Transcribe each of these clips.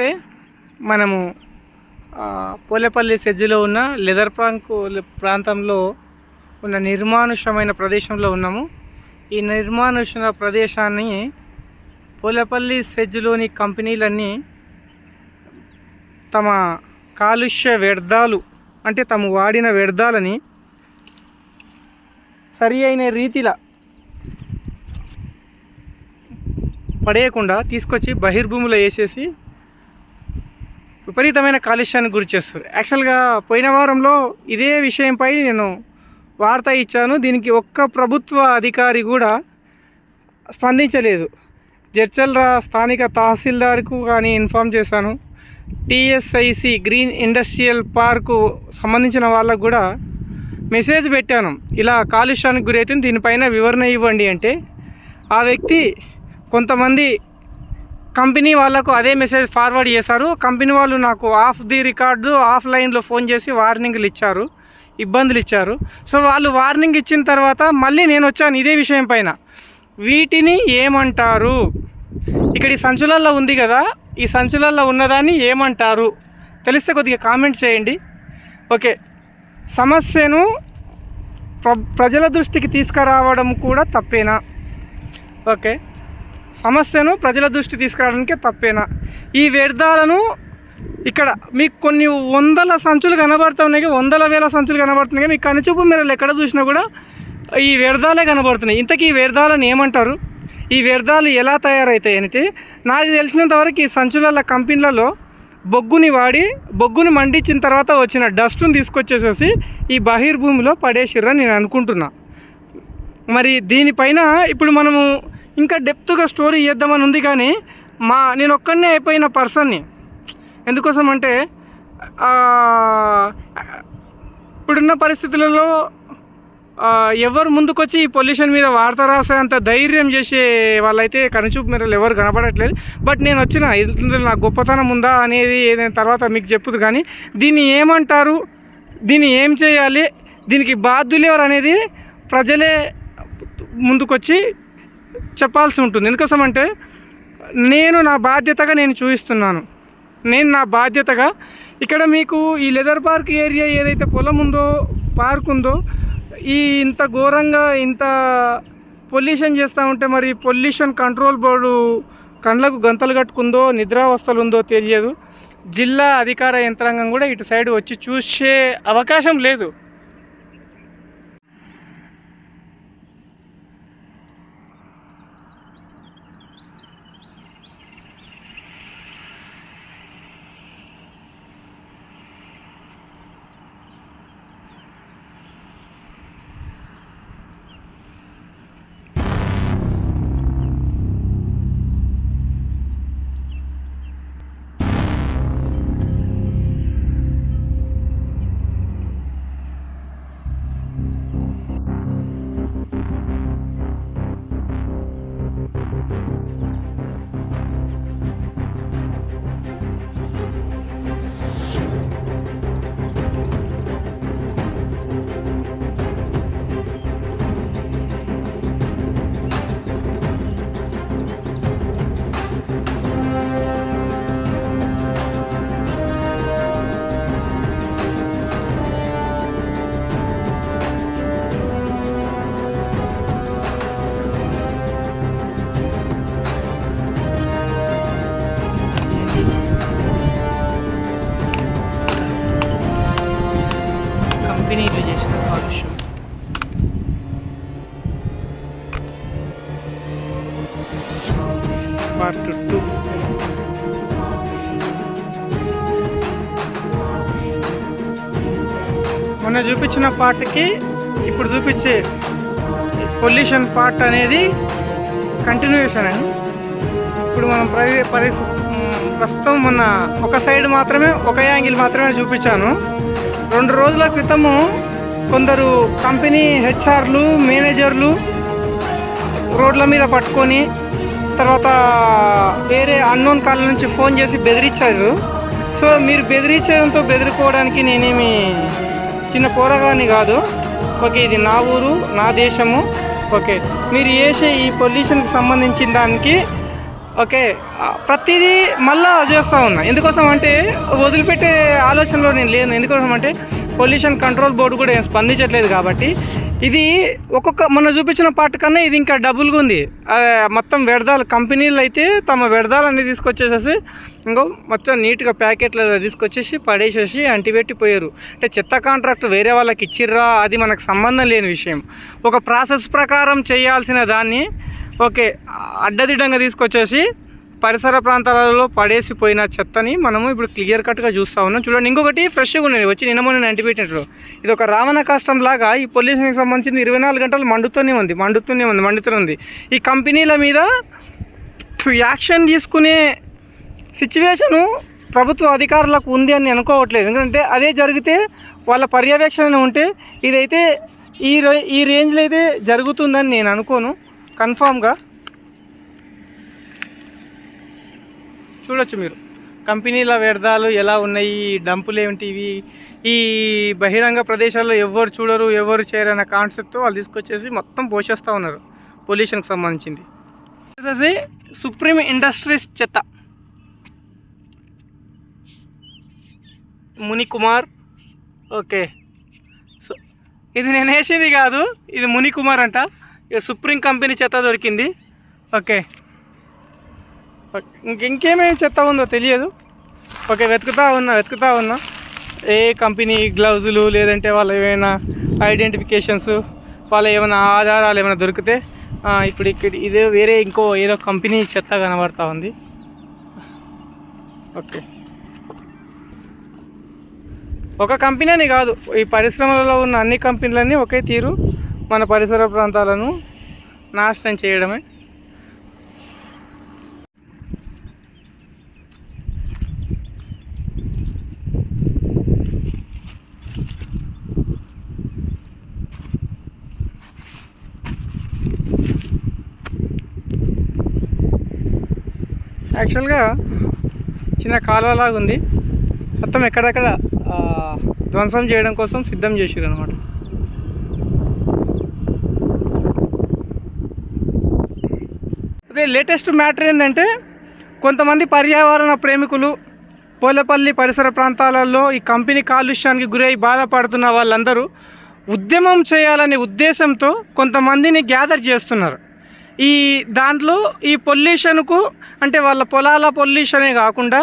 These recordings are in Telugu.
నమస్తే మనము పోలేపల్లి సెజ్జిలో ఉన్న లెదర్ ప్రాంకు ప్రాంతంలో ఉన్న నిర్మానుష్యమైన ప్రదేశంలో ఉన్నాము. ఈ నిర్మానుష్య ప్రదేశాన్ని పోలేపల్లి సెజ్జిలోని కంపెనీలన్నీ తమ కాలుష్య వ్యర్థాలు అంటే తాము వాడిన వ్యర్థాలని సరి అయిన రీతిలో పడేయకుండా తీసుకొచ్చి బహిర్భూమిలో వేసేసి విపరీతమైన కాలుష్యానికి గురి చేస్తారు యాక్చువల్గా పోయిన వారంలో ఇదే విషయంపై నేను వార్త ఇచ్చాను. దీనికి ఒక్క ప్రభుత్వ అధికారి కూడా స్పందించలేదు. జడ్చల్రా స్థానిక తహసీల్దార్కు కానీ ఇన్ఫామ్ చేశాను. టిఎస్ఐసి గ్రీన్ ఇండస్ట్రియల్ పార్కు సంబంధించిన వాళ్ళకు కూడా మెసేజ్ పెట్టాను. ఇలా కాలుష్యానికి గురైతే దీనిపైన వివరణ ఇవ్వండి అంటే ఆ వ్యక్తి కొంతమంది కంపెనీ వాళ్ళకు అదే మెసేజ్ ఫార్వర్డ్ చేశారు. కంపెనీ వాళ్ళు నాకు ఆఫ్ ది రికార్డు ఆఫ్లైన్లో ఫోన్ చేసి వార్నింగ్లు ఇచ్చారు ఇబ్బందులు ఇచ్చారు. సో వాళ్ళు వార్నింగ్ ఇచ్చిన తర్వాత మళ్ళీ నేను వచ్చాను ఇదే విషయం పైన. వీటిని ఏమంటారు? ఇక్కడ ఈ సంచులల్లో ఉంది కదా ఈ సంచులల్లో ఉన్నదాన్ని ఏమంటారు? తెలిస్తే కొద్దిగా కామెంట్ చేయండి. ఓకే. సమస్యను ప్ర ప్రజల దృష్టికి తీసుకురావడం కూడా తప్పేనా? ఓకే. సమస్యను ప్రజల దృష్టి తీసుకురావడానికి తప్పేనా? ఈ వ్యర్థాలను ఇక్కడ మీకు కొన్ని వందల సంచులు కనబడుతున్నాయి వందల వేల సంచులు కనబడుతున్నాయి. మీకు కనుచూపు మీరు ఎక్కడ చూసినా కూడా ఈ వ్యర్థాలే కనబడుతున్నాయి. ఇంతకీ ఈ వ్యర్థాలను ఏమంటారు? ఈ వ్యర్థాలు ఎలా తయారవుతాయి అనేది నాకు తెలిసినంతవరకు ఈ సంచుల కంపెనీలలో బొగ్గుని వాడి బొగ్గుని మండించిన తర్వాత వచ్చిన డస్ట్ను తీసుకొచ్చేసేసి ఈ బహిర్భూమిలో పడేసిర్రని నేను అనుకుంటున్నా. మరి దీనిపైన ఇప్పుడు మనము ఇంకా డెప్త్గా స్టోరీ చేద్దామని ఉంది కానీ మా నేను ఒక్కడనే అయిపోయిన పర్సన్ని ఎందుకోసం అంటే ఇప్పుడున్న పరిస్థితులలో ఎవరు ముందుకొచ్చి ఈ పొల్యూషన్ మీద వార్త రాసేంత ధైర్యం చేసే వాళ్ళైతే కనుచూపు మేరలు ఎవరు కనపడట్లేదు. బట్ నేను వచ్చిన ఇందులో నా గొప్పతనం ఉందా అనేది నేను తర్వాత మీకు చెప్పుదు కానీ దీన్ని ఏమంటారు? దీన్ని ఏం చేయాలి? దీనికి బాధ్యులు ఎవరు అనేది ప్రజలే ముందుకొచ్చి చెప్పాల్సి ఉంటుంది. ఎందుకోసం అంటే నేను నా బాధ్యతగా నేను చూపిస్తున్నాను నేను నా బాధ్యతగా ఇక్కడ మీకు ఈ లెదర్ పార్క్ ఏరియా ఏదైతే పొలం ఉందో పార్క్ ఉందో ఈ ఇంత ఘోరంగా ఇంత పొల్యూషన్ చేస్తూ ఉంటే మరి పొల్యూషన్ కంట్రోల్ బోర్డు కండ్లకు గంతలు కట్టుకుందో నిద్రావస్థలు ఉందో తెలియదు. జిల్లా అధికార యంత్రాంగం కూడా ఇటు సైడ్ వచ్చి చూసే అవకాశం లేదు. మొన్న పార్ట్కి ఇప్పుడు చూపించే పొల్యూషన్ పార్ట్ అనేది కంటిన్యూషన్ అని ఇప్పుడు మనం పరి పరిస్థితి ప్రస్తుతం మొన్న ఒక సైడ్ మాత్రమే ఒక యాంగిల్ మాత్రమే చూపించాను. రెండు రోజుల క్రితము కొందరు కంపెనీ హెచ్ఆర్లు మేనేజర్లు రోడ్ల మీద పట్టుకొని తర్వాత వేరే అన్నోన్ కాళ్ళ నుంచి ఫోన్ చేసి బెదిరించారు. సో మీరు బెదిరించడంతో బెదిరిపోవడానికి నేనేమి చిన్న పోరగాని కాదు. ఓకే ఇది నా ఊరు నా దేశము. ఓకే మీరు చేసే ఈ పొల్యూషన్కి సంబంధించిన దానికి ఓకే ప్రతిదీ మళ్ళా చేస్తూ ఉన్నా. ఎందుకోసం అంటే వదిలిపెట్టే ఆలోచనలో నేను లేను. ఎందుకోసం అంటే పొల్యూషన్ కంట్రోల్ బోర్డు కూడా స్పందించట్లేదు కాబట్టి ఇది ఒక్కొక్క మన చూపించిన పార్ట్ కన్నా ఇది ఇంకా డబుల్గా ఉంది. మొత్తం వ్యర్థాలు కంపెనీలు అయితే తమ వ్యర్థాలన్నీ తీసుకొచ్చేసేసి ఇంకో మొత్తం నీట్గా ప్యాకెట్లలో తీసుకొచ్చేసి పడేసేసి అంటిపెట్టి పోయారు అంటే చెత్త కాంట్రాక్ట్ వేరే వాళ్ళకి ఇచ్చిర్రా అది మనకు సంబంధం లేని విషయం. ఒక ప్రాసెస్ ప్రకారం చేయాల్సిన దాన్ని ఓకే అడ్డదిడ్డంగా తీసుకొచ్చేసి పరిసర ప్రాంతాలలో పడేసిపోయిన చెత్తని మనము ఇప్పుడు క్లియర్ కట్గా చూస్తూ ఉన్నాం. చూడండి ఇంకొకటి ఫ్రెష్గా ఉన్నది. వచ్చి నిన్న మొన్న యాంటీబయాటిక్ ఇది ఒక రావణ కష్టం లాగా ఈ పొల్యూషన్కి సంబంధించింది ఇరవై నాలుగు గంటలు మండుతూనే ఉంది మండుతూనే ఉంది మండుతూనే ఉంది. ఈ కంపెనీల మీద యాక్షన్ తీసుకునే సిచ్యువేషను ప్రభుత్వ అధికారులకు ఉంది అని అనుకోవట్లేదు. ఎందుకంటే అదే జరిగితే వాళ్ళ పర్యవేక్షణ ఉంటే ఇదైతే ఈ రే- ఈ రేంజ్లో అయితే జరుగుతుందని నేను అనుకోను. కన్ఫామ్గా చూడొచ్చు మీరు. కంపెనీల వ్యర్థాలు ఎలా ఉన్నాయి డంపులు ఏమిటివి ఈ బహిరంగ ప్రదేశాల్లో ఎవరు చూడరు ఎవరు చేయరు కాన్సెప్ట్తో వాళ్ళు తీసుకొచ్చేసి మొత్తం పోషేస్తూ ఉన్నారు పొల్యూషన్కి సంబంధించింది. వచ్చేసి సుప్రీం ఇండస్ట్రీస్ చెత్త. ముని కుమార్ ఓకే. సో ఇది నేను వేసేది కాదు ఇది ముని కుమార్ అంట. ఇక సుప్రీం కంపెనీ చెత్త దొరికింది. ఓకే. ఇంకేమేమి చెత్త ఉందో తెలియదు. ఓకే వెతుకుతా ఉన్నా వెతుకుతా ఉన్నా. ఏ కంపెనీ గ్లౌజులు లేదంటే వాళ్ళ ఏమైనా ఐడెంటిఫికేషన్స్ వాళ్ళ ఏమైనా ఆధారాలు ఏమైనా దొరికితే ఇప్పుడు ఇక్కడ ఇదే వేరే ఇంకో ఏదో కంపెనీ చెత్త కనబడతా ఉంది. ఓకే. ఒక కంపెనీ అని కాదు ఈ పరిశ్రమలలో ఉన్న అన్ని కంపెనీలన్నీ ఒకే తీరు మన పరిసర ప్రాంతాలను నాశనం చేయడమే. యాక్చువల్గా చిన్న కాలువలాగా ఉంది. మొత్తం ఎక్కడెక్కడ ధ్వంసం చేయడం కోసం సిద్ధం చేసారు అనమాట అదే లేటెస్ట్ మ్యాటర్ ఏంటంటే కొంతమంది పర్యావరణ ప్రేమికులు పోలేపల్లి పరిసర ప్రాంతాలలో ఈ కంపెనీ కాలుష్యానికి గురై బాధపడుతున్న వాళ్ళందరూ ఉద్యమం చేయాలనే ఉద్దేశంతో కొంతమందిని గ్యాదర్ చేస్తున్నారు. ఈ దాంట్లో ఈ పొల్యూషన్కు అంటే వాళ్ళ పొలాల పొల్యూషనే కాకుండా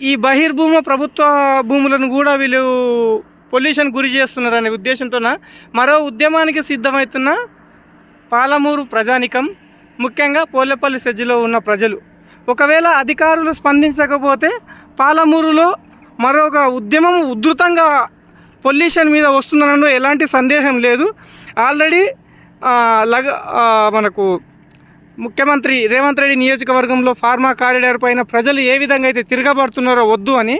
ఈ బహిర్భూమ ప్రభుత్వ భూములను కూడా వీళ్ళు పొల్యూషన్ గురి చేస్తున్నారనే ఉద్దేశంతోన మరో ఉద్యమానికి సిద్ధమవుతున్న పాలమూరు ప్రజానికం ముఖ్యంగా పోలేపల్లి సెజ్జిలో ఉన్న ప్రజలు. ఒకవేళ అధికారులు స్పందించకపోతే పాలమూరులో మరొక ఉద్యమం ఉధృతంగా పొల్యూషన్ మీద వస్తుందనలో ఎలాంటి సందేహం లేదు. ఆల్రెడీ లగ మనకు ముఖ్యమంత్రి రేవంత్ రెడ్డి నియోజకవర్గంలో ఫార్మా కారిడార్ పైన ప్రజలు ఏ విధంగా అయితే తిరగబడుతున్నారో వద్దు అని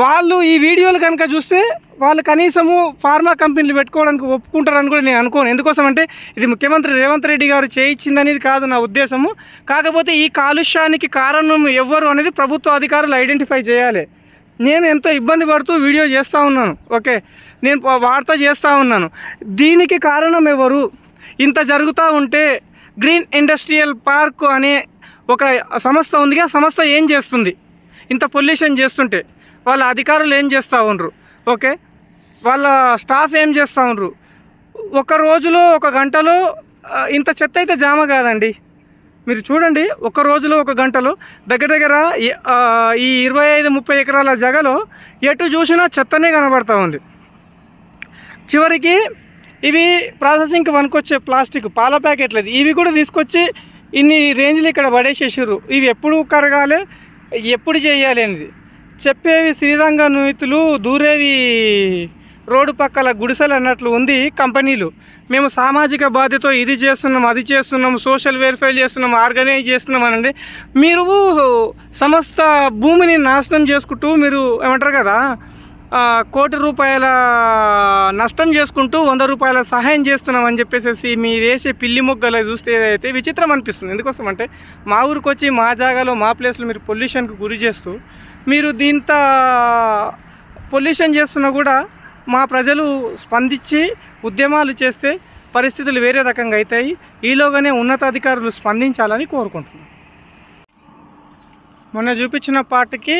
వాళ్ళు ఈ వీడియోలు కనుక చూస్తే వాళ్ళు కనీసము ఫార్మా కంపెనీలు పెట్టుకోవడానికి ఒప్పుకుంటారని కూడా నేను అనుకోను. ఎందుకోసం అంటే ఇది ముఖ్యమంత్రి రేవంత్ రెడ్డి గారు చేయించిందనేది కాదు నా ఉద్దేశము. కాకపోతే ఈ కాలుష్యానికి కారణం ఎవ్వరు అనేది ప్రభుత్వ అధికారులు ఐడెంటిఫై చేయాలి. నేను ఎంతో ఇబ్బంది పడుతూ వీడియో చేస్తూ ఉన్నాను ఓకే? నేను వార్త చేస్తూ ఉన్నాను. దీనికి కారణం ఎవరు? ఇంత జరుగుతూ ఉంటే గ్రీన్ ఇండస్ట్రియల్ పార్క్ అనే ఒక సంస్థ ఉంది. ఆ సంస్థ ఏం చేస్తుంది? ఇంత పొల్యూషన్ చేస్తుంటే వాళ్ళ అధికారులు ఏం చేస్తూ ఉండరు? ఓకే? వాళ్ళ స్టాఫ్ ఏం చేస్తూ ఉండరు? ఒక రోజులో ఒక గంటలో ఇంత చెత్త అయితే జామ కాదండి. మీరు చూడండి ఒక రోజులో ఒక గంటలో దగ్గర దగ్గర ఈ- ఇరవై ఐదు ముప్పై ఎకరాల జగలో ఎటు చూసినా చెత్తనే కనబడతా ఉంది. చివరికి ఇవి ప్రాసెసింగ్కి వనుకొచ్చే ప్లాస్టిక్ పాల ప్యాకెట్లు ఇవి కూడా తీసుకొచ్చి ఇన్ని రేంజ్లు ఇక్కడ పడేసేసారు ఇవి ఎప్పుడు కరగాలి ఎప్పుడు చేయాలి అనేది. చెప్పేవి శ్రీరంగ నీతులు దూరేవి రోడ్డు పక్కల గుడిసెలు అన్నట్లు ఉంది కంపెనీలు. మేము సామాజిక బాధ్యత ఇది చేస్తున్నాం అది చేస్తున్నాం సోషల్ వెల్ఫేర్ చేస్తున్నాం ఆర్గనైజ్ చేస్తున్నాం అనండి. మీరు సమస్త భూమిని నాశనం చేసుకుంటూ మీరు ఏమంటారు కదా కోటి రూపాయల నష్టం చేసుకుంటూ వంద రూపాయల సహాయం చేస్తున్నామని చెప్పేసి మీరు వేసే పిల్లి మొగ్గలు చూస్తే అయితే విచిత్రం అనిపిస్తుంది. ఎందుకోసం అంటే మా ఊరికి వచ్చి మా జాగాలో మా ప్లేస్లో మీరు పొల్యూషన్కి గురి చేస్తూ మీరు దీంత పొల్యూషన్ చేస్తున్నా కూడా మా ప్రజలు స్పందించి ఉద్యమాలు చేస్తే పరిస్థితులు వేరే రకంగా అవుతాయి. ఈలోగానే ఉన్నతాధికారులు స్పందించాలని కోరుకుంటున్నాను మొన్న చూపించిన పార్ట్కి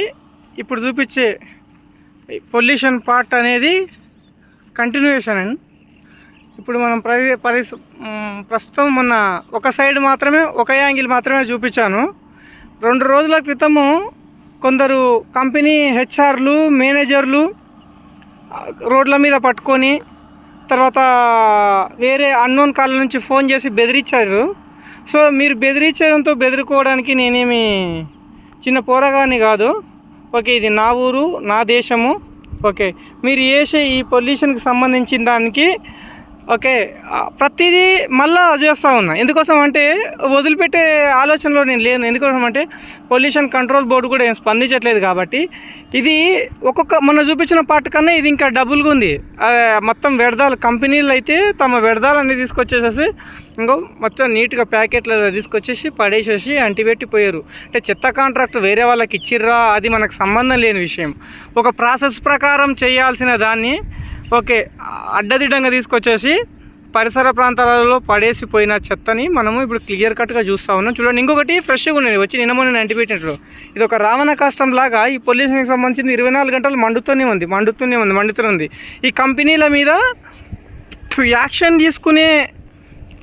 ఇప్పుడు చూపించే పొల్యూషన్ పార్ట్ అనేది కంటిన్యూషన్ అండి. ఇప్పుడు మనం పరి ప్రస్తుతం మొన్న ఒక సైడ్ మాత్రమే ఒక యాంగిల్ మాత్రమే చూపించాను. రెండు రోజుల క్రితము కొందరు కంపెనీ హెచ్ఆర్లు మేనేజర్లు రోడ్ల మీద పట్టుకొని తర్వాత వేరే అన్నోన్ కాళ్ళ నుంచి ఫోన్ చేసి బెదిరించారు. సో మీరు బెదిరించడంతో బెదిరుకోవడానికి నేనేమి చిన్న పోరగాని కాదు. ఓకే ఇది నా ఊరు నా దేశము. ఓకే మీరు చేసే ఈ పొల్యూషన్కి సంబంధించిన దానికి ఓకే ప్రతిదీ మళ్ళీ చేస్తూ ఉన్నా. ఎందుకోసం అంటే వదిలిపెట్టే ఆలోచనలో నేను లేను. ఎందుకోసం అంటే పొల్యూషన్ కంట్రోల్ బోర్డు కూడా ఏం స్పందించట్లేదు కాబట్టి ఇది ఒక్కొక్క మొన్న చూపించిన పార్ట్ కన్నా ఇది ఇంకా డబుల్గా ఉంది. మొత్తం వ్యర్థాలు కంపెనీలు అయితే తమ వ్యర్థాలన్నీ తీసుకొచ్చేసేసి ఇంకో మొత్తం నీట్గా ప్యాకెట్లలో తీసుకొచ్చేసి పడేసేసి అంటిపెట్టి పోయారు. అంటే చెత్త కాంట్రాక్ట్ వేరే వాళ్ళకి ఇచ్చిర్రా అది మనకు సంబంధం లేని విషయం. ఒక ప్రాసెస్ ప్రకారం చేయాల్సిన దాన్ని ఓకే అడ్డదిడ్డంగా తీసుకొచ్చేసి పరిసర ప్రాంతాలలో పడేసిపోయిన చెత్తని మనము ఇప్పుడు క్లియర్ కట్గా చూస్తూ ఉన్నాం. చూడండి ఇంకొకటి ఫ్రెష్గా ఉన్నది. వచ్చి నిన్న మొన్న అంటిపెట్టినట్లు ఇది ఒక రావణ కష్టం లాగా ఈ పొల్యూషన్కి సంబంధించింది ఇరవై నాలుగు గంటలు మండుతూనే ఉంది మండుతూనే ఉంది మండుతుంది ఉంది. ఈ కంపెనీల మీద యాక్షన్ తీసుకునే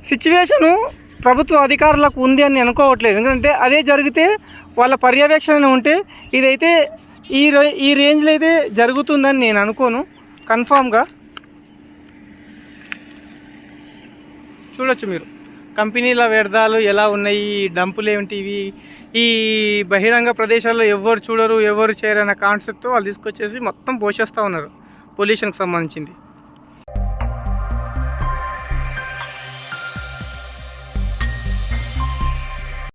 సిచ్యువేషను ప్రభుత్వ అధికారులకు ఉంది అని అనుకోవట్లేదు. ఎందుకంటే అదే జరిగితే వాళ్ళ పర్యవేక్షణ ఉంటే ఇదైతే ఈ రే- ఈ రేంజ్లో అయితే జరుగుతుందని నేను అనుకోను. కన్ఫామ్గా చూడొచ్చు మీరు. కంపెనీల వ్యర్థాలు ఎలా ఉన్నాయి డంపులు ఏమిటివి ఈ బహిరంగ ప్రదేశాల్లో ఎవరు చూడరు ఎవరు చేయరు కాన్సెప్ట్తో వాళ్ళు తీసుకొచ్చేసి మొత్తం పోషేస్తూ ఉన్నారు పొల్యూషన్కి సంబంధించింది.